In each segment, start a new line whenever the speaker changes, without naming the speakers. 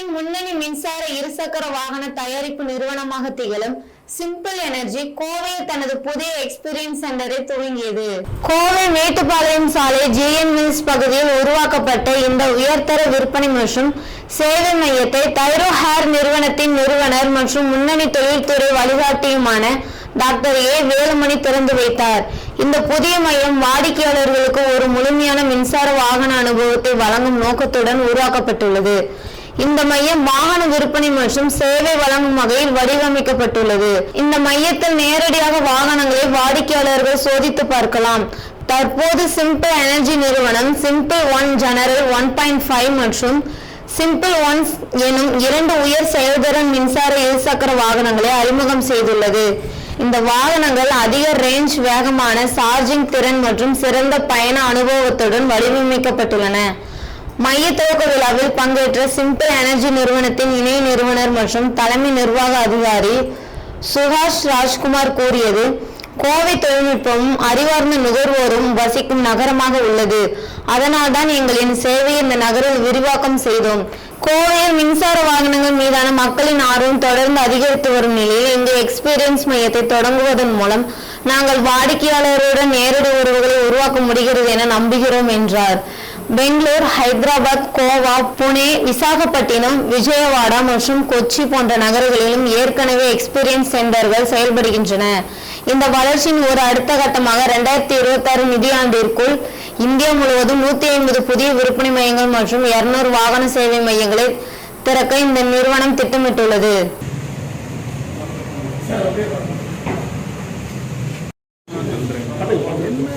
இந்தியாவின் முன்னணி மின்சார இருசக்கர வாகன தயாரிப்பு நிறுவனமாக திகழும் சிம்பிள் எனர்ஜி கோவையில் தனது புதிய எக்ஸ்பீரியன்ஸ் சென்டரை துவங்கியது. கோவை மேட்டுப்பாளையம் சாலை ஜிஎன் மில்ஸ் பகுதியில் உருவாக்கப்பட்ட இந்த உயர்தர விற்பனை மற்றும் சேவை மையத்தை தைரோ ஹேர் நிறுவனத்தின் நிறுவனர் மற்றும் முன்னணி தொழில்துறை வழிகாட்டியுமான டாக்டர் ஏ வேலுமணி திறந்து வைத்தார். இந்த புதிய மையம் வாடிக்கையாளர்களுக்கு ஒரு முழுமையான மின்சார வாகன அனுபவத்தை வழங்கும் நோக்கத்துடன் உருவாக்கப்பட்டுள்ளது. இந்த மையம் வாகன விற்பனை மற்றும் சேவை வழங்கும் வகையில் வடிவமைக்கப்பட்டுள்ளது. இந்த மையத்தில் நேரடியாக வாகனங்களை வாடிக்கையாளர்கள் சோதித்து பார்க்கலாம். தற்போது சிம்பிள் எனர்ஜி நிறுவனம் simple one general one point five மற்றும் சிம்பிள் ஒன்ஸ் எனும் இரண்டு உயர் செயல்திறன் மின்சார இருசக்கர வாகனங்களை அறிமுகம் செய்துள்ளது. இந்த வாகனங்கள் அதிக ரேஞ்ச் வேகமான சார்ஜிங் திறன் மற்றும் சிறந்த பயண அனுபவத்துடன் வடிவமைக்கப்பட்டுள்ளன. மைய துவக்க விழாவில் பங்கேற்ற சிம்பிள் எனர்ஜி நிறுவனத்தின் இணை நிறுவனர் மற்றும் தலைமை நிர்வாக அதிகாரி சுஹாஷ் ராஜ்குமார் கூறியது கோவை தொழில்நுட்பமும் அறிவார்ந்த நுகர்வோரும் வசிக்கும் நகரமாக உள்ளது. அதனால்தான் எங்களின் சேவையை இந்த நகரில் விரிவாக்கம் செய்தோம். கோவையில் மின்சார வாகனங்கள் மீதான மக்களின் ஆர்வம் தொடர்ந்து அதிகரித்து வரும் நிலையில் இங்கு எக்ஸ்பீரியன்ஸ் மையத்தை தொடங்குவதன் மூலம் நாங்கள் வாடிக்கையாளருடன் நேரடி உறவுகளை உருவாக்க முடிகிறது என நம்புகிறோம் என்றார். பெங்களூர் ஹைதராபாத் கோவா புனே விசாகப்பட்டினம் விஜயவாடா மற்றும் கொச்சி போன்ற நகரங்களிலும் ஏற்கனவே எக்ஸ்பீரியன்ஸ் சென்டர்கள் செயல்படுகின்றன. இந்த வளர்ச்சியின் ஒரு அடுத்த கட்டமாக இரண்டாயிரத்தி இருபத்தி ஆறு நிதியாண்டிற்குள் இந்தியா முழுவதும் நூத்தி ஐம்பது புதிய விற்பனை மையங்கள் மற்றும் இருநூறு வாகன சேவை மையங்களை திறக்க இந்த நிறுவனம் திட்டமிட்டுள்ளது.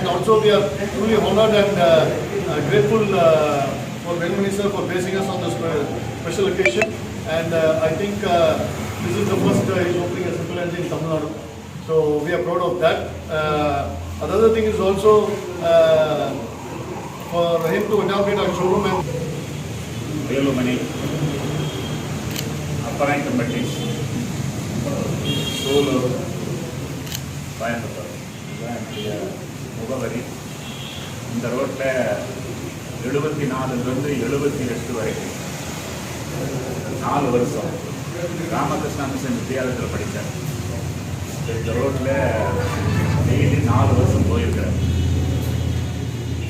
And also we are truly honored and uh, uh grateful uh, for Rail Minister for placing us on this uh, special occasion. And uh, I think uh, this is the first uh, opening a simple engine in Tamil Nadu. So we are proud of that. Uh, another thing is also uh, for him to inaugurate our showroom and
Velumani, Apparankambatti, Solo, Coimbatore. முகவரி. இந்த ரோட்டில் எழுபத்தி நாலுலேருந்து எழுபத்தி எட்டு வரைக்கும் நாலு வருஷம் ராமகிருஷ்ணா மிஷன் வித்தியாலயத்தில் படித்தேன். இந்த ரோட்டில் டெய்லி நாலு வருஷம் போயிருக்கிறேன்.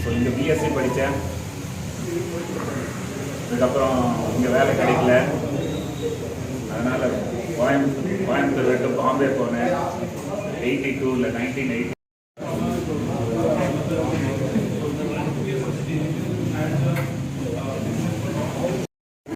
ஸோ இங்கே பிஎஸ்சி படித்தேன். அதுக்கப்புறம் இங்கே வேலை கிடைக்கல. அதனால் கோயம்புத்தூர் கோயம்புத்தூர் விட்டு பாம்பே போனேன். எயிட்டி டூவில் நைன்டீன் எயிட்டி